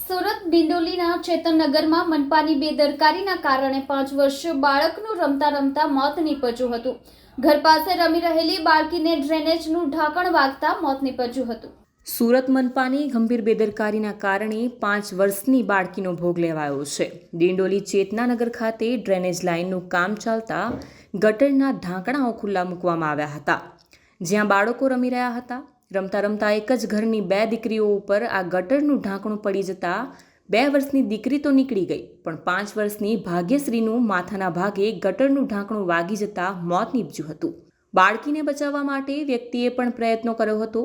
સુરત ડિંડોલીના ચેતનનગરમાં મનપાની બેદરકારીના કારણે પાંચ વર્ષીય બાળકનું રમતા રમતા મોત નીપજ્યું હતું. ઘર પાસે રમી રહેલી બાળકીને ડ્રેનેજનું ઢાંકણ વાગતા મોત નીપજ્યું હતું. સુરત મનપાની ગંભીર બેદરકારીના કારણે પાંચ વર્ષની બાળકીનો ભોગ લેવાયો છે. ડિંડોલી ચેતનાનગર ખાતે ડ્રેનેજ લાઇનનું કામ ચાલતા ગટરના ઢાંકણાઓ ખુલ્લા મૂકવામાં આવ્યા હતા. જ્યાં બાળકો રમી રહ્યા હતા રમતા રમતા એક જ ઘરની બે દીકરીઓ ઉપર આ ગટરનું ઢાંકણું પડી જતા બે વર્ષની દીકરી તો નીકળી ગઈ, પણ પાંચ વર્ષની ભાગ્યશ્રીનું માથાના ભાગે ગટરનું ઢાંકણું વાગી જતા મોત નીપજ્યું હતું. બાળકીને બચાવવા માટે વ્યક્તિએ પણ પ્રયત્નો કર્યો હતો,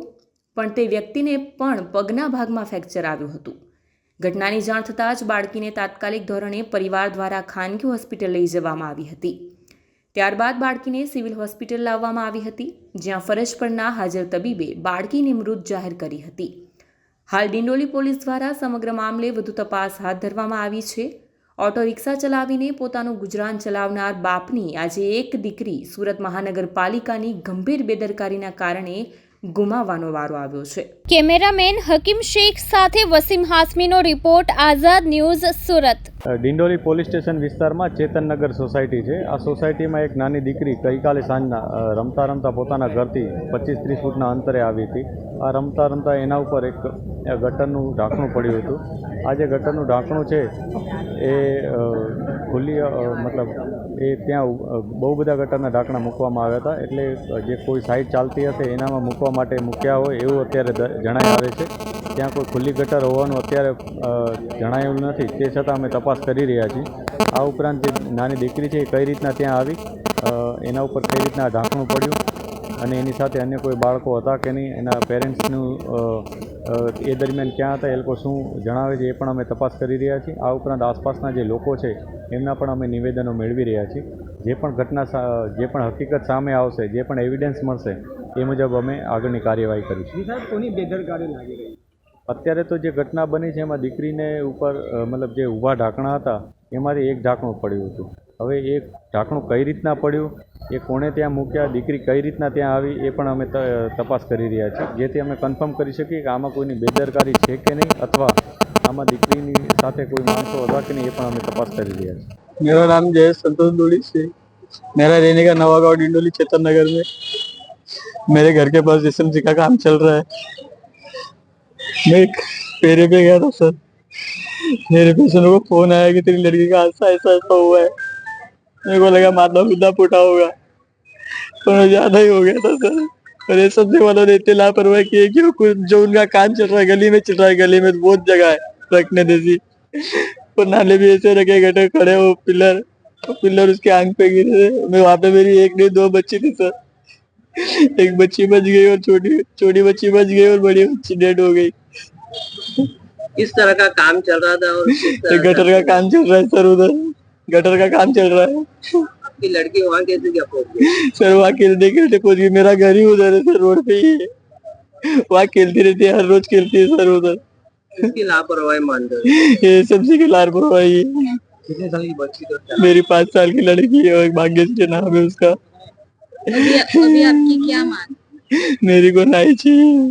પણ તે વ્યક્તિને પણ પગના ભાગમાં ફ્રેક્ચર આવ્યું હતું. ઘટનાની જાણ થતાં જ બાળકીને તાત્કાલિક ધોરણે પરિવાર દ્વારા ખાનગી હોસ્પિટલ લઈ જવામાં આવી હતી. ત્યારબાદ બાળકીને સિવિલ હોસ્પિટલ લાવવામાં આવી હતી, જ્યાં ફરજ પરના હાજર તબીબે બાળકીને મૃત જાહેર કરી હતી. હાલ ડિંડોલી પોલીસ દ્વારા સમગ્ર મામલે વધુ તપાસ હાથ ધરવામાં આવી છે. ઓટો રિક્ષા ચલાવીને પોતાનું ગુજરાન ચલાવનાર બાપની આજે એક દીકરી સુરત મહાનગરપાલિકાની ગંભીર બેદરકારીના કારણે ગુમાવવાનો વારો આવ્યો છે. કેમેરામેન હકીમ શેખ સાથે Wasim હાસમીનો report Azad news Surat. Dindoli police station વિસ્તારમાં ચેતનનગર સોસાયટી છે. આ સોસાયટીમાં એક નાની દીકરી ગઈકાલે સાંજના રમતા રમતા પોતાના ઘરથી પચીસ ત્રીસ ફૂટના અંતરે આવી હતી. આ રમતા રમતા એના ઉપર એક ગટરનું ઢાંકણું પડ્યું હતું. આ જે ગટરનું ઢાંકણું છે એ ખુલ્લી મતલબ એ ત્યાં બહુ બધા ગટરના ઢાંકણા મૂકવામાં આવ્યા હતા. એટલે જે કોઈ સાઇટ ચાલતી હશે, એનામાં મૂકવા માટે મૂક્યા હોય એવું અત્યારે જણાઈ આવે છે. ત્યાં કોઈ ખુલ્લી ગટર હોવાનું અત્યારે જણાયું નથી. તે છતાં અમે તપાસ કરી રહ્યા છીએ. આ ઉપરાંત જે નાની દીકરી છે એ કઈ રીતના ત્યાં આવી? એના ઉપર કઈ રીતના ઢાંકણું પડ્યું? અને એની સાથે અન્ય કોઈ બાળકો હતા કે નહીં? એના પેરેન્ટ્સનું એ દરમિયાન ક્યાં હતા એ લોકો શું જણાવે છે એ પણ અમે તપાસ કરી રહ્યા છીએ. આ ઉપરાંત આસપાસના જે લોકો છે એમના પણ અમે નિવેદનો મેળવી રહ્યા છીએ. જે પણ ઘટના જે પણ હકીકત સામે આવશે જે પણ એવિડન્સ મળશે એ મુજબ અમે આગળની કાર્યવાહી કરીશું. કોની બેદરકારી લાગી રહી? અત્યારે તો જે ઘટના બની છે એમાં દીકરીને ઉપર મતલબ જે ઊભા ઢાંકણા હતા એમાંથી એક ઢાંકણું પડ્યું હતું. હવે એ ઢાંકણું કઈ રીતના પડ્યું એ કોણે ત્યાં મૂક્યા દીકરી કઈ રીતના ત્યાં આવી એ પણ અમે ત- તપાસ કરી રહ્યા છીએ જેથી અમે કન્ફર્મ કરી શકીએ કે આમાં કોઈની બેદરકારી છે કે નહીં અથવા આમાં દીકરીની સાથે કોઈ માણસો હતા કે નહીં એ પણ અમે તપાસ કરી રહ્યા છીએ मेरा नाम जय संतोष डोली से मेरा रहने का नवा गाँव डिंडोली चेतन नगर में मेरे घर के पास एसएमसी का काम चल रहा है मैं एक फेरे पे गया था सर मेरे पेशेंट को फोन आया कि तेरी लड़की का ऐसा ऐसा ऐसा हुआ है मेरे को लगा माता पिता फूटा होगा। पर ज़्यादा ही हो गया था सर। और ये सबसे वालों ने इतनी लापरवाही की है कि कुछ जो उनका काम चल रहा है गली में चल रहा है गली में बहुत जगह है रखने जैसी और नाले भी ऐसे रखे गटे खड़े हो पिलर तो पिलर उसके आँख पे गिरे थे। मैं वहाँ पे मेरी एक नहीं दो बच्ची थी सर। एक बच्ची बच गई और छोटी छोटी बच्ची बच गई और बड़ी बच्ची डेड हो गई। किस तरह का काम चल रहा था और गटर का काम चल रहा है सर उधर। गटर का काम चल रहा है। आपकी लड़की वहाँ कैसे क्या पहुँच गई सर वहाँ खेलने खेलते पहुँच। गई मेरा घर ही उधर है सर रोड पे ही है। वहाँ खेलती रहती है हर रोज खेलती है सर उधर। लापरवाही मानते हो? ये सबसे की लार परवाही है कितने साल की बच्ची तो मेरी पाँच साल की लड़की है और एक भाग्यश्री नाम है उसका। अभी अभी आपकी क्या मान? मेरी को नहीं चाहिए।